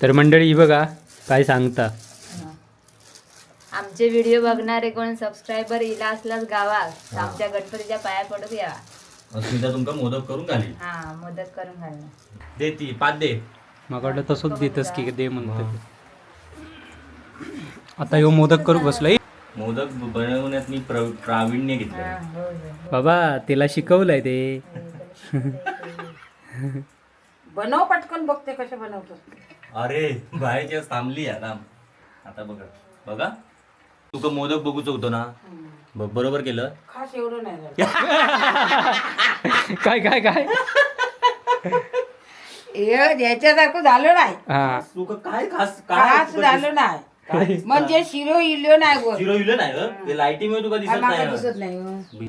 तर मंडळी ही बघा काय सांगता. आमचे व्हिडिओ बघणारे कोण सबस्क्रायबर इला असलाच गावात तर आमच्या गणपतीच्या पाया पडूक या. अस्मिता तुमका मोदक करून घाली हा मदत करून घालणं दे ती पाच दे. मग वाटलं तसंच देतस की दे म्हणतो. आता ह्यो मोदक करू बसलाय. मोदक बनवण्यात मी प्र- प्रावीण्य हा, घेतलं हो, हो. बाबा तिला शिकवलंय ते. बनव पटकन बघते कसे बनवतो अरे बाहेरच्या थांबली आता आता बघा. बघा. तुका मोदक बघूच होतो ना. ब- बरोबर केलं. खास एवढं नाही झालं. काय काय काय? हे याच्यासारखं झालं नाही. हा. तुका काय खास खास झालं नाही. म्हणजे शिरो इलो नाही वर हिरो हिरो नाही हं? ते लाईटीमुळे तुका दिसत नाही दिसत हं? नाही हो.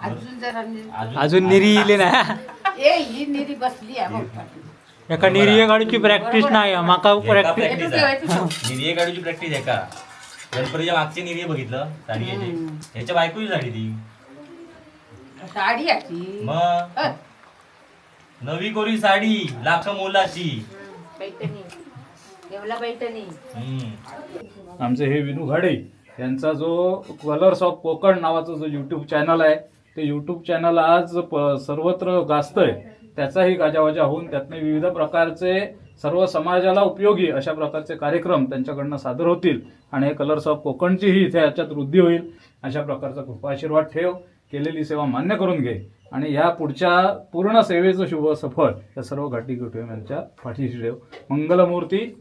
अजून जरा नि- अजून अजून निरी इले ना ए ही निरी बसली आहे बघ. एका निरी गाडीची प्रॅक्टिस नाही माका प्रॅक्टिस. निर्ये काढूची प्रॅक्टिस आहे. का? गणपतीच्या मागची निर्ये बघितलं साडी याची ह्याच्या बायकोची साडी ती. साडी मग? नवी कोरी साडी लाख मोलाची. आमचे हे विनू घाडे यांचा जो कलर्स ऑफ कोकण नावाचं जो यूट्यूब चॅनल आहे ते यूट्यूब चॅनल आज सर्वत्र गाजतंय. त्याचाही गाजावाजा होऊन त्यातने विविध प्रकारचे सर्व समाजाला उपयोगी अशा प्रकारचे कार्यक्रम त्यांच्याकडनं सादर होतील आणि हे कलर्स ऑफ कोकणचीही इथे याच्यात वृद्धी होईल अशा प्रकारचा कृपा आशीर्वाद ठेव. केलेली सेवा मान्य करून घे. आणि ह्या पुढच्या पूर्ण सेवेचं शुभ सफळ या सर्व घाटी कुटुंब पाठीशी ठेव. मंगलमूर्ती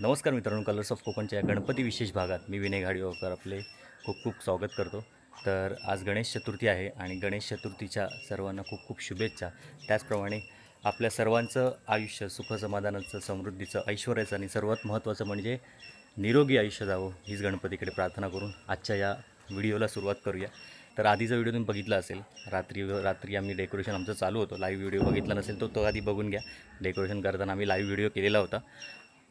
नमस्कार मित्रांनो कलर्स ऑफ कोकणच्या गणपती विशेष भागात मी विनय घाडीवकर आपले खूप खूप स्वागत करतो. तर आज गणेश चतुर्थी आहे आणि गणेश चतुर्थीच्या सर्वांना खूप खूप शुभेच्छा. त्याचप्रमाणे आपल्या सर्वांचं आयुष्य सुखसमाधानाचं समृद्धीचं ऐश्वर्याचं आणि सर्वात महत्त्वाचं म्हणजे निरोगी आयुष्य जावं हीच गणपतीकडे प्रार्थना करून आजच्या या व्हिडिओला सुरुवात करूया. तर आधीचा व्हिडिओ तुम्ही बघितला असेल रात्री रात्री आम्ही डेकोरेशन आमचं चालू होतं. लाईव्ह व्हिडिओ बघितला नसेल तो तो आधी बघून घ्या. डेकोरेशन करताना आम्ही लाईव्ह व्हिडिओ केलेला होता.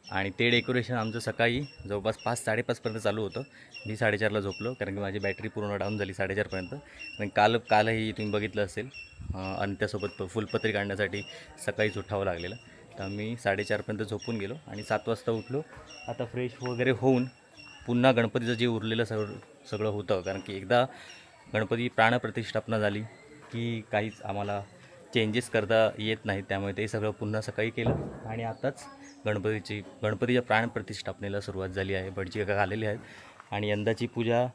आणि ते डेकोरेशन आमचं सकाळी जवळपास पाच साडेपाचपर्यंत चालू होतं. मी साडेचारला झोपलो कारण की माझी बॅटरी पूर्ण डाऊन झाली साडेचारपर्यंत आणि काल कालही तुम्ही बघितलं असेल आणि त्यासोबत प- फुलपत्री काढण्यासाठी सकाळीच उठावं लागलेलं. तर मी साडेचारपर्यंत झोपून गेलो आणि सात वाजता उठलो. आता फ्रेश वगैरे होऊन पुन्हा गणपतीचं जे उरलेलं सगळं सगळं होतं कारण की एकदा गणपती प्राणप्रतिष्ठापना झाली की काहीच आम्हाला चेंजेस करता येत नाही त्यामुळे ते सगळं पुन्हा सकाळी केलं आणि आताच गणपतीची गणपतीच्या प्राणप्रतिष्ठापनेला सुरुवात झाली आहे. भटजी काका आलेले आहेत आणि यंदाची पूजा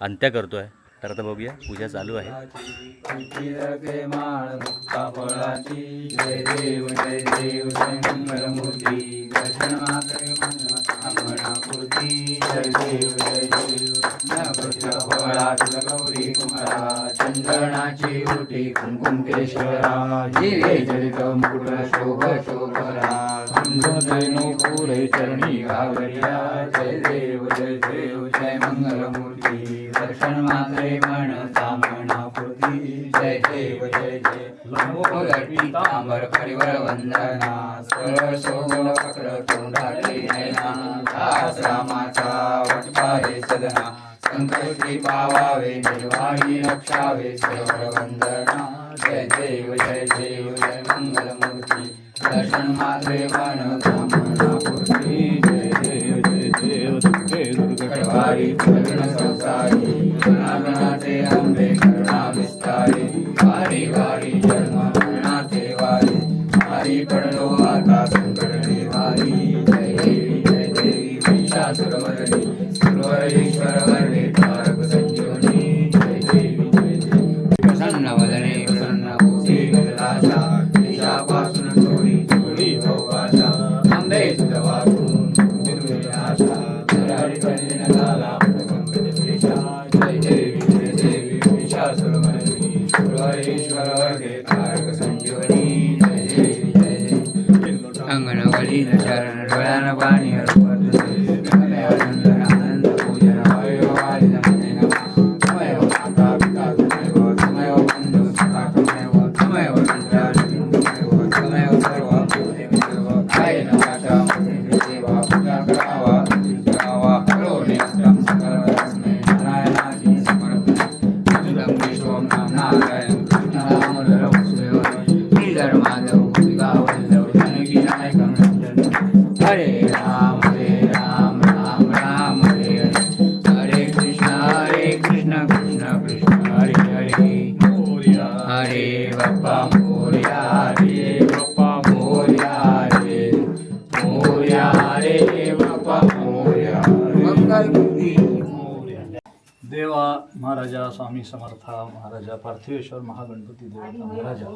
अंत्या करतो आहे तर आता बघूया पूजा चालू आहे. चंदनाची उटी कुंकुम केशरा हिरे जलित मुकुट शोभ शोभरा धनु पुरे चरणी घावरिया जय देव जय देव जय मंगलमूर्ती. दर्शन मात्रे मन सामना पूर्ती जय देव जय जय लंबोदर तांबर परिवर वंदना सरळ सोबल पकड तोंडाचे नयना दास रामाचा वटपाहे सदना. संकल्पी पावावे निर्वाणी रक्षावे सर्व वंदना जय देव जय देव जय मंगलमूर्ती. दर्शन मात्रे मन कामना पूर्ती जय देव जय देव दुर्गे. दुर्गटवारी प्रगण संसारी गणागणाचे अंबे देवा महाराजा स्वामी समर्था महाराजा पार्थिवेश्वर महागणपती देवता महाराजा.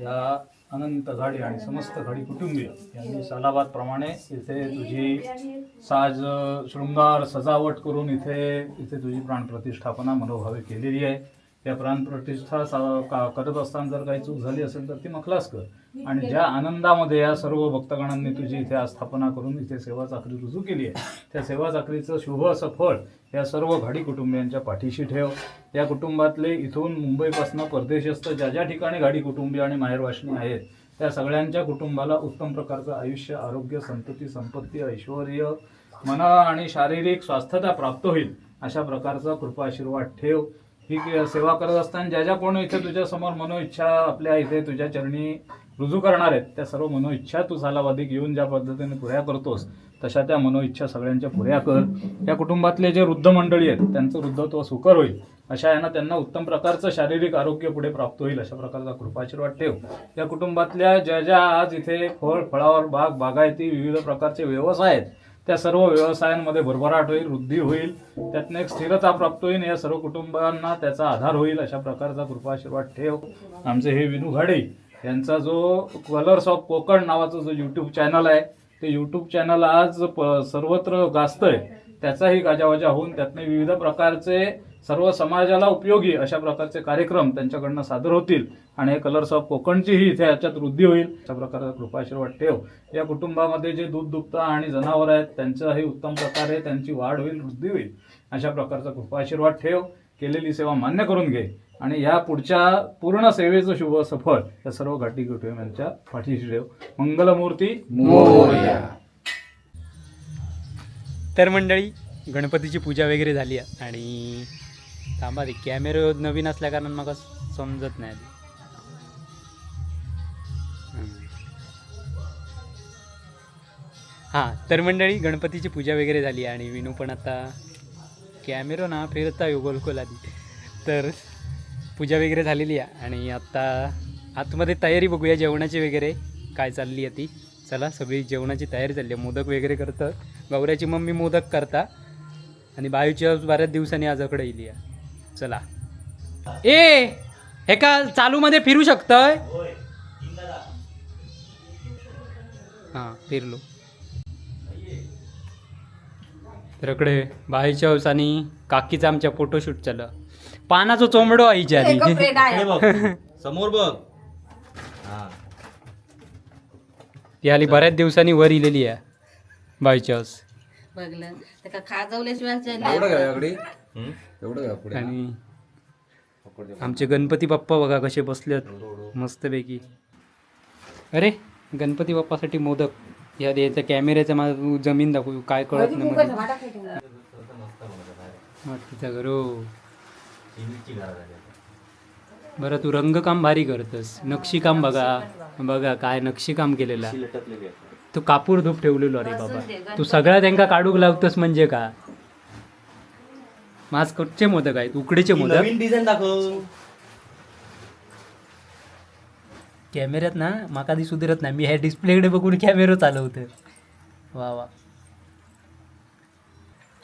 या अनंत घाडी आणि समस्त घाडी कुटुंबीय यांनी सालाबादप्रमाणे इथे तुझी साज शृंगार सजावट करून इथे इथे तुझी प्राणप्रतिष्ठापना मनोभावे केलेली आहे. या प्राणप्रतिष्ठा सा- का- करत असताना जर काही चूक झाली असेल तर ती मखलास कर. आणि ज्या आनंदामध्ये या सर्व भक्तगणांनी तुझी इथे आस्थापना करून इथे सेवा चाकरी रुजू केली आहे त्या सेवा चाकरीचं शुभ असं फळ या सर्व घाडी कुटुंबियांच्या पाठीशी ठेव. या कुटुंबातले इथून मुंबईपासून परदेशस्थ ज्या ज्या ठिकाणी घाडी कुटुंबीय आणि माहेरवाशिनी आहेत त्या सगळ्यांच्या कुटुंबाला उत्तम प्रकारचं आयुष्य आरोग्य संतती संपत्ती ऐश्वर मन आणि शारीरिक स्वास्थ्यता प्राप्त होईल अशा प्रकारचा कृपा आशीर्वाद ठेव. ही सेवा करत असताना ज्या ज्या कोणी इथे तुझ्यासमोर मनोइच्छा आपल्या इथे तुझ्या चरणी रुजू करणार आहेत. त्या सर्व मनोइच्छा तू सालावादी येऊन ज्या पद्धतीने पुऱ्या करतोस तशा त्या मनोइच्छा सगळ्यांच्या पुऱ्या कर. या कुटुंबातले जे वृद्ध मंडळी आहेत त्यांचं वृद्धत्व सुकर होईल. अशा यांना त्यांना उत्तम प्रकारचं शारीरिक आरोग्य पुढे प्राप्त होईल अशा प्रकारचा कृपाशीर्वाद ठेव. या कुटुंबातल्या ज्या ज्या आज इथे फळ फळावर बाग बागायती विविध प्रकारचे व्यवसाय आहेत त्या सर्व व्यवसायांमध्ये भरभराट होईल वृद्धी होईल. त्यातनं एक स्थिरता प्राप्त होईल या सर्व कुटुंबांना त्याचा आधार होईल अशा प्रकारचा कृपाशीर्वाद ठेव. आमचे हे विनू घाडे. यांचा जो कलर्स ऑफ कोकण नावाचं जो यूट्यूब चॅनल आहे ते यूट्यूब चॅनल आज प- सर्वत्र गाजतंय. त्याचाही गाजावाजा होऊन त्यातने विविध प्रकारचे सर्व समाजाला उपयोगी अशा प्रकारचे कार्यक्रम त्यांच्याकडनं सादर होतील आणि हे कलर्स ऑफ कोकणचीही इथे याच्यात वृद्धी होईल. अशा प्रकारचा कृपाशीर्वाद ठेव. या कुटुंबामध्ये जे दूध दुभतं आणि जनावर आहेत त्यांचंही उत्तम प्रकारे त्यांची वाढ होईल वृद्धी होईल. अशा प्रकारचा कृपाशीर्वाद ठेव. केलेली सेवा मान्य करून घे. आणि या पुढच्या पूर्ण सेवेचं शुभ सफल या सर्व घाटी कुटुंब यांच्या पाठीशी ठेव. मंगलमूर्ती तर मंडळी गणपतीची पूजा वगैरे झाली आहे आणि थांबा ते कॅमेरो नवीन असल्या कारण मला समजत नाही हां तर मंडळी गणपतीची पूजा वगैरे झाली आणि विनू पण आता कॅमेरो ना फिरता योगोलकोल आधी तर पूजा वगैरे झालेली आहे. आणि आत्ता आतमध्ये तयारी बघूया जेवणाची वगैरे काय चालली आहे ती. चला सगळी जेवणाची तयारी चालली आहे. मोदक वगैरे करतं गौऱ्याची मम्मी मोदक करता. आणि बायूची बऱ्याच दिवसांनी आजकडे येईल आहे. चला. ए हे का चालूमध्ये फिरू शकतंय? हां फिरलो. तर इकडे बाईच्या हाऊस आणि काकीचा आमच्या फोटोशूट चाललं. पानाचं चोंबडो आईच्या आधी. बघ समोर बघ. हा. ती आली बऱ्याच दिवसांनी वर इलेली आहे बाईच्या हाऊस बघलं. त्याका खाजवल्याशिवाय एवढं घ्या याकडे. हम्म? एवढं घ्या पुढे. आणि आमचे गणपती बाप्पा बघा कसे बसलेत मस्तपैकी. अरे गणपती बाप्पासाठी मोदक. या याच्या कॅमेऱ्याच्या माझं जमीन दाखवू काय कळत नाही तिचा घरो चिनीची घरा झाली आता. बरं तू रंगकाम भारी करतस. नक्षीकाम बघा. बघा काय नक्षीकाम केलेलं. आहे. ती लटकलेली आहे तू कापूर धूप ठेवलेलो अरे बाबा. तू सगळ्या त्यांका काढूक लावतस म्हणजे का? माझ कुठचे मोदक आहेत उकडीचे ती मोदक. नवीन डिझाईन दाखव. कॅमेऱ्यात ना माका ती सुधारत नाही. मी ह्या डिस्प्लेकडे बघून कॅमेरा चालवतो वा वा.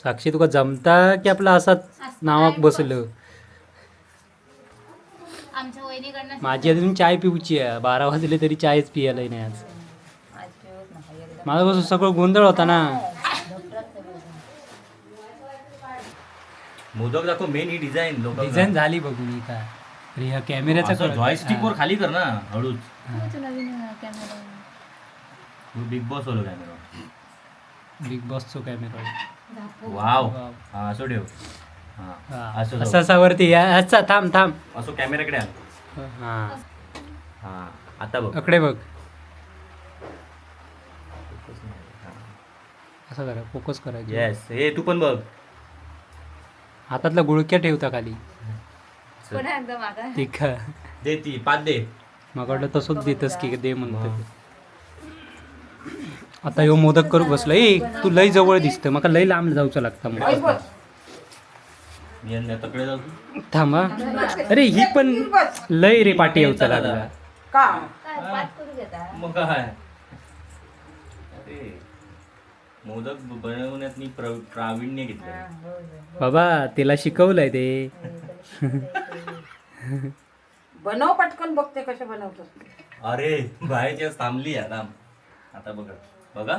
साक्षी तुका जमता की आपला असाच नावाक बसलं? आमच्या वहिनीकडनं माझी अजून चाय पिऊची आहे. बारा वाजले तरी चायच पियाला नाही आज. माझं कसं सगळं गोंधळ होता ना. मोदक दाखव मेन ही डिझाईन लोक डिझाईन झाली बघून ही काय अरे ह्या कॅमेऱ्याचा नाही. जॉयस्टिक वर खाली कर ना हळूच. नवीन कॅमेरा बिग बॉस होलो कॅमेरा बिग बॉसचो कॅमेरा वाव वाव. हा असं ठेव. हा. असं असा वरती या- अच्छा थांब थांब. असं कॅमेराकडे आण. हा. हा. आता बघ. अकडे बघ. असं करा फोकस करायचं येस हे तू पण बघ. हातातला गुळक्या ठेवता खाली. पुन्हा एकदा मागा. ठीक आहे. दे ती पाच दे. माका वाटलं तसंच देतस की? दे म्हणतो. आता ह्यो मोदक करू बसलो. ए तू लय जवळ दिसतं माका लय लांब जाऊचं लागतं मग मी आणि तकडे जाऊ. थांबा. अरे ही पण लय रे पाठी येऊचा लागला का? काय पाठ करू घेता मग काय? अरे मोदक बनवण्यात मी प्र- प्रावीण्य घेतलं हो, हो. बाबा तिला शिकवलंय ते. बनव पटकन बघते कसे बनवतो. अरे बाहेरची आज थांबली आहे थांब. आता बघा. बघा.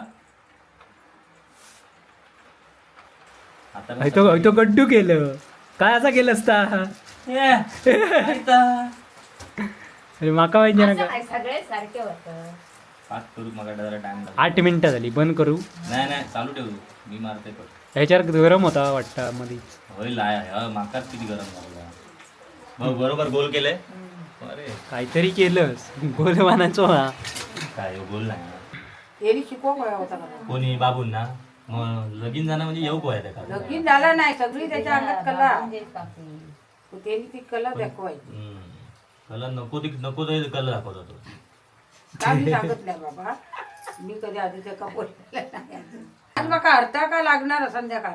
आता कसं- तो तो गड्डू केलं. काय असा केलं असता. अरे माका माहिती ना का? नाही, सगळे सारखे होतं. पाच करू मग जरा टाइम आठ मिनिटं झाली बंद करू. नाही नाही चालू ठेवू. मी मारते पण ह्याच्यावर गरम होता वाटतं मध्ये होय लाय हा, माकाच किती गरम झाला. बघ बरोबर गोल केलंय? अरे. काहीतरी केलंस. गोल मानाचो हा काय हो, गोल नाही. यांनी शिकवा गोळा होता का? कोणी? बाबून. ना मग लगीन जाणं म्हणजे येऊ काय त्या कामाला? लगीन झाला नाही सगळी त्याच्या अंगात कला. त्यांनी ती कला दाखवायची हम्म. कला नको ती नको तरी कला दाखवत होतो का मी सांगत नाही बाबा मी कधी आधी त्या बोललेलं नाही अजून. आज बघा अर्धा का लागणार संध्याकाळ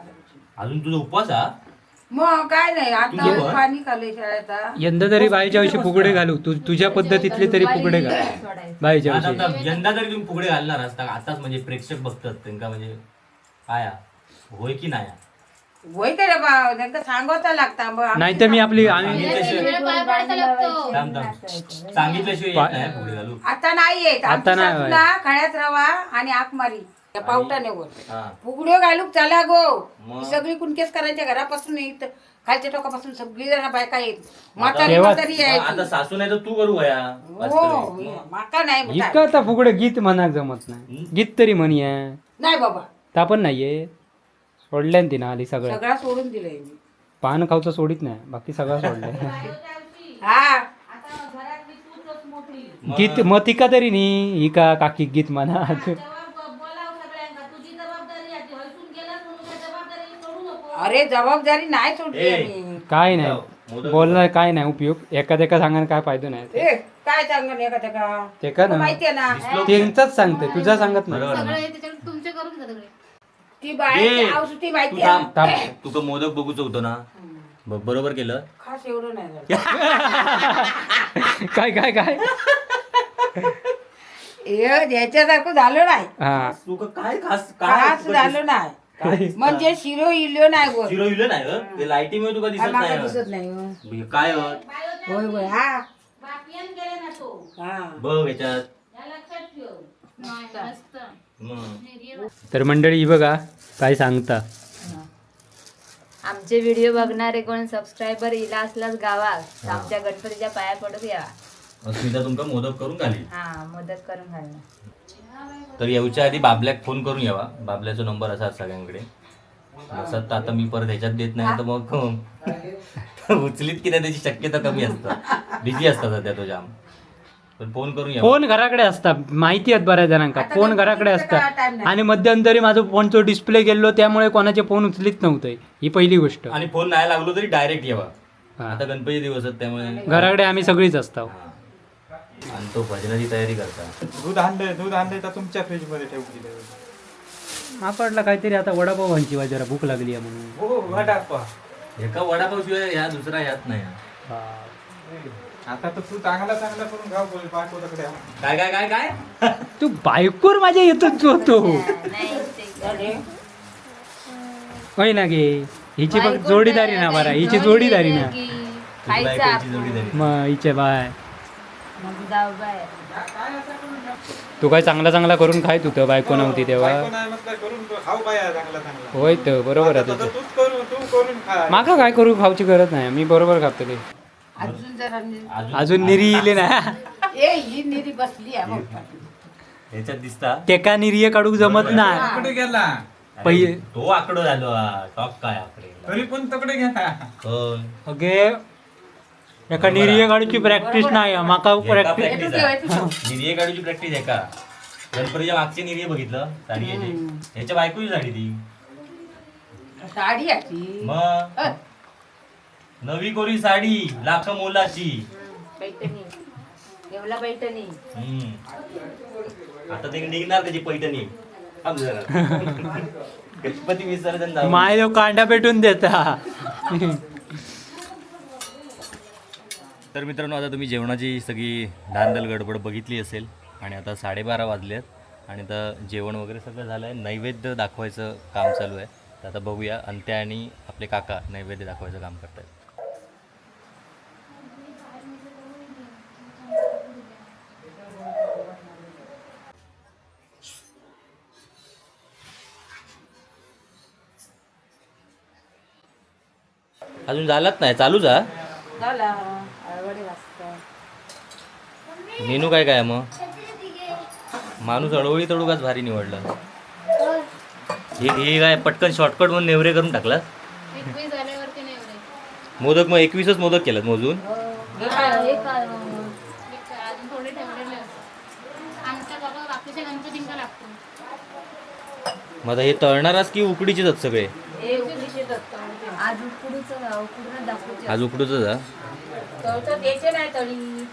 अजून तुझा उपवास हा मग काय नाही आता? पाणी शाळेचा यंदा तरी बाईच्या वर्षी फुगडे घालू तू तुझ्या पद्धतीतले तरी फुगडे घाल. बाईच्या आता- वर्षी आता यंदा जरी तुम्ही पुढे घालणार असता आताच म्हणजे प्रेक्षक बघतात त्यांना म्हणजे होय की नाही? वय काय रे बा त्यांना सांगवता लागता नाही तर मी आपली आम्ही सांगितल्याशिवाय थांब थांब. सांगितल्याशिवाय येत नाही पुढे घालू. आता नाही येत. आता नाही खळ्यात रवा आणि आक मारी त्या पावटानेवर हा. फुगड्यो घालूक चला गो. मग? ही सगळी कुणकेस करायच्या घरापासून येत. खालच्या टोकापासून सगळी जण बायका येत. म्हातारी तेव्हा- म्हातारी यायची आता सासू नाही तर तू करू वया हो माका नाही. इतकं आता फुगडे गीत म्हणाक जमत नाही. गीत तरी म्हणूया नाही बाबा. ता पण नाहीये. सोडल्यान ना आली सगळं. सगळा सोडून दिलंय मी. पान खाऊचं सोडित नाही. बाकी सगळं सोडलंय. हा. गीत मग तिका तरी नी? ही का काकी गीत म्हणा? अरे जबाबदारी नाही सोडली ए. मी. काय हो, नाही बोलणार काय नाही. उपयोग. एका एका सांगायला काय फायदा नाही. ए काय सांगणार एखाद्या का ते का ना? माहितीये ना. त्यांचाच सांगते तुझा सांगत नाही. बरोबर? ती बाय ए, औषधी तू माहिती थांब थांब. तू का मोदक बघूच होतो ना? बघ बरोबर केलं? खास एवढं नाही झालं. काय काय काय? ए याच्यासारखं झालं नाही. हा. तू का काय खास खास झालं नाही. म्हणजे शिरो इल्यो नाही गोल हिरो हिरो नाही हं? ते लाईटी मुळे तुका दिसत नाही दिसत हं? नाही हो. हे काय हं? होय होय हा. हा. बघ याच्यात. तर मंडळी ही बघा काय सांगता? आमचे व्हिडिओ बघणारे कोण सबस्क्रायबर इला असलाच गावात आमच्या गणपतीच्या पाया पडूक यावा अस्मिता तुमका मोदक करून घाली हा मदत करून घालणं तर येऊच्या आधी बाबल्याक फोन करून यावा. बाबल्याचा नंबर असा सगळ्यांकडे. असं तर आता मी परत ह्याच्यात देत नाही तर मग उचलीत की नाही त्याची शक्यता कमी असतं. बिझी असतात सध्या तो जाम पण फोन करून फोन घराकडे असता माहिती आहेत बऱ्याच जणांका आता फोन घराकडे काय असता. time नाही. आणि मध्यंतरी माझं फोनचा डिस्प्ले गेलो त्यामुळे कोणाचे फोन उचलीत नव्हते. ही पहिली गोष्ट. आणि फोन नाही लागलो तरी डायरेक्ट यावा. हा. आता गणपती दिवस आहेत त्यामुळे घराकडे आम्ही सगळीच असतो. हा. आणि तो भजनाची तयारी करता. दूध आणलंय दूध आणलंय तर तुमच्या फ्रीजमध्ये ठेवून दिलंय. आपडला काहीतरी आता वडापाव व्हायची जरा भूक लागली आहे म्हणून. हो वडापा एका वडापाव शिवाय ह्या दुसरा ह्यात नाही. हा. आता तर तू चांगला चांगला करून खाऊ बोल तिकडे काय काय काय काय? तू बायकोर माझ्या येतच होतो नाही ते होय ना गे? हिची बघ जोडीदारी ना बरा हिची जोडीदारी ना. मग हिचे बाय. मग जाऊ बाय. तू काय चांगला चांगला करून खायत होतं बायको नव्हती तेव्हा. बायको नाही म्हटलं करून खाऊ बाया चांगला चांगला. होय तर बरोबर आहे तुझं. तूच करून तू करून खा माका काय करू खाऊची गरज नाही मी बरोबर खातो ते. अजून जरा नि- अजून निरी येले ना. ए ही निरी बसली आहे बघ. ह्याच्यात दिसता? तेका निर्य काढूक जमत नाही. कुठे गेला. अरे, पहिले- तो आकडो झालो हा. टॉप काय आकडे? तरी पण तकडे गेला. होय. ओके एका निर्य काढूची प्रॅक्टिस नाही माका एका प्रॅक्टिस practice ठेव, आहे. हे ठेव. निर्ये काढूची प्रॅक्टिस आहे का? गणपतीच्या मागचे निर्ये बघितलं साडी याची ह्याच्या बायकोची साडी ती. साडी आहे ती. मग? अ, नवी कोरी साडी लाख मोलाची. पैठणी. येवला पैठणी. हम्म. आता ते निघणार त्याची पैठणी. थांब जरा. गणपती विसर्जन झालं. माय कांडा पेटून देता. तर मित्रांनो आता तुम्ही जेवणाची सगळी धांदल गडबड बघितली असेल आणि आता साडेबारा वाजल्यात आणि आता जेवण वगैरे सगळं झालं आहे नैवेद्य दाखवायचं काम चालू आहे. तर आता बघूया अंत्या आणि आपले काका नैवेद्य दाखवायचं काम करत अजून झालाच नाही. चालू जा. झाला. मेनू काय काय आहे मग? माणूस अडवळी तडुकाच भारी निवडला. हे हे काय पटकन शॉर्टकट म्हणून नेवरे करून टाकला मोदक मग एकवीसच मोदक केलं मोजून हे. मग? आता हे तळणारच की उकडीचेच सगळे? हे आज उकडूच उकडून दाखवूचे आज उकडूच हा तळतं द्यायचे नाही तळी.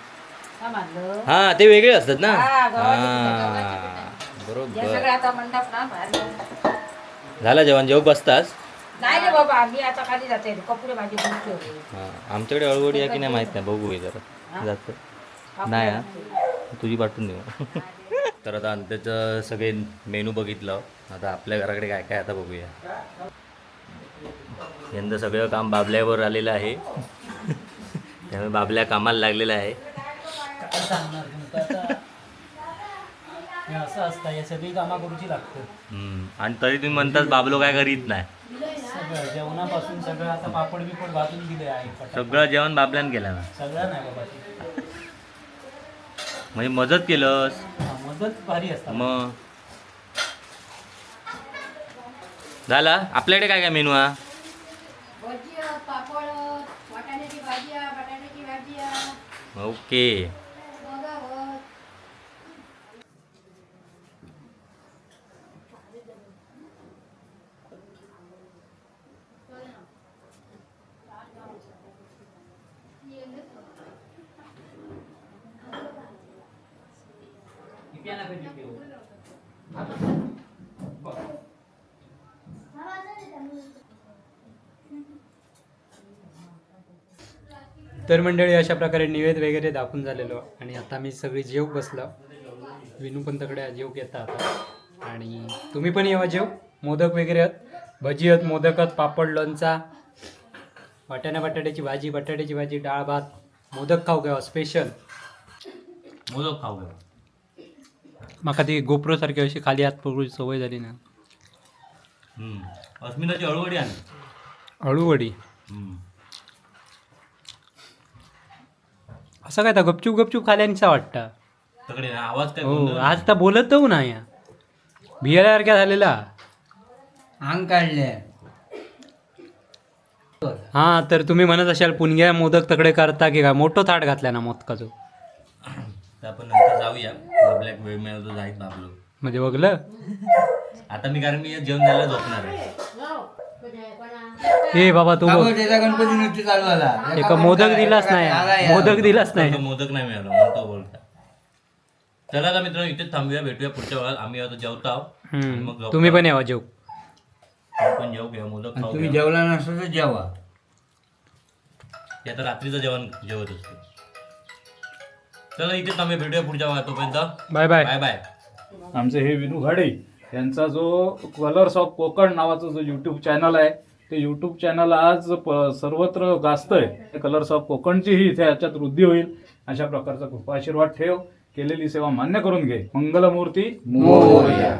हा मानलं हा ते वेगळे असतात ना? हा, गव्हाचे हा या बरोबर आता ना बाहेर झाला जेवण? जेव्हा बसतास? नाही रे बाबा आम्ही आता खाली जाते. कपडे हा आमच्याकडे अळवडी आहे की नाही माहीत नाही. बघू हे जरा. जात. नाही हा? तुझी पाठवून देऊ. तर आता अंत्याचं सगळे मेनू बघितलं. आता आपल्या घराकडे काय काय आता बघूया. यंदा सगळं काम बाबल्यावर आलेलं आहे त्यामुळे बाबल्या कामाला लागलेला आहे असं असतं या सगळी कामा करूची लागतं हम्म. आणि तरी तुम्ही म्हणतात बाबलो काय करीत नाही सगळं जेवणापासून सगळं आता पापड बिपड भाजून दिले आहे पटापट. सगळं जेवण बाबल्यान केलं ना सगळं नाही बाबा ते. म्हणजे मदत केलंस हा, मदत भारी असतात मग झाला आपल्याकडे काय काय मेनू हा पापड वाटाण्याची भाजी बटाट्याची भाजी ओके. तर मंडळी अशा प्रकारे निवेद वगैरे दाखवून झालेलो आणि आता मी सगळी जेव बसलो. विनू पण तकडे जेव घेता आता. आणि तुम्ही पण येवा जेव. मोदक वगैरे आहेत. भजी आहेत मोदक आहेत पापड लोणचा वाटाण्या बटाट्याची भाजी बटाट्याची भाजी डाळ भात. मोदक खाऊ घ्यावा स्पेशल मोदक खाऊ घ्या माका ती गोप्रो सारखी अशी खाली हात पकडूची सवय झाली ना. अस्मिताची अळवडी आण. अळूवडी हम्म. असं काय तर गपचूप गपचूप खाल्यानीचा वाटतं. तकडे आवाज काय हो? आज तर बोलत ना या भियाल्यासारख्या झालेला. अंग काढले. हा तर तुम्ही म्हणत असाल पुणग्या मोदक तकडे करता की काय मोठं थाट घातला ना मोदकाचं. तर आपण नंतर जाऊया. आपल्या वेळ मिळाला तर जाईल आपलं म्हणजे बघलं आता मी कारण मी जेवण द्यायला झोपणार आहे. ए बाबा तू बघ त्याचा गणपती नृत्य चालू झाला. एक मोदक दिलाच नाही. मोदक दिलाच नाही. मोदक नाही मिळालं म्हणून तो बोलता चला आता मित्रांनो इथेच थांबूया भेटूया पुढच्या वेळात. आम्ही आता जेवतो आहोत मग. तुम्ही पण यावा जेव. तुम्ही पण जेवू घ्या मोदक खाऊ तुम्ही जेवला नसतो तर जेवा. ते आता रात्रीचं जेवण जेवत असतो चला इथेच आम्ही भेटूया पुढच्या वेळात तोपर्यंत. Bye bye. Bye bye. आमचे हे विनू घाडे. यांचा जो कलर्स ऑफ कोकण नावाचा जो यूट्यूब चॅनल आहे ते यूट्यूब चॅनल आज सर्वत्र गाजतंय. कलर्स ऑफ कोकणचीही इथे याच्यात वृद्धी होईल. अशा प्रकारचा कृपा आशीर्वाद ठेव. केलेली सेवा मान्य करून घे. मंगलमूर्ती मोरया.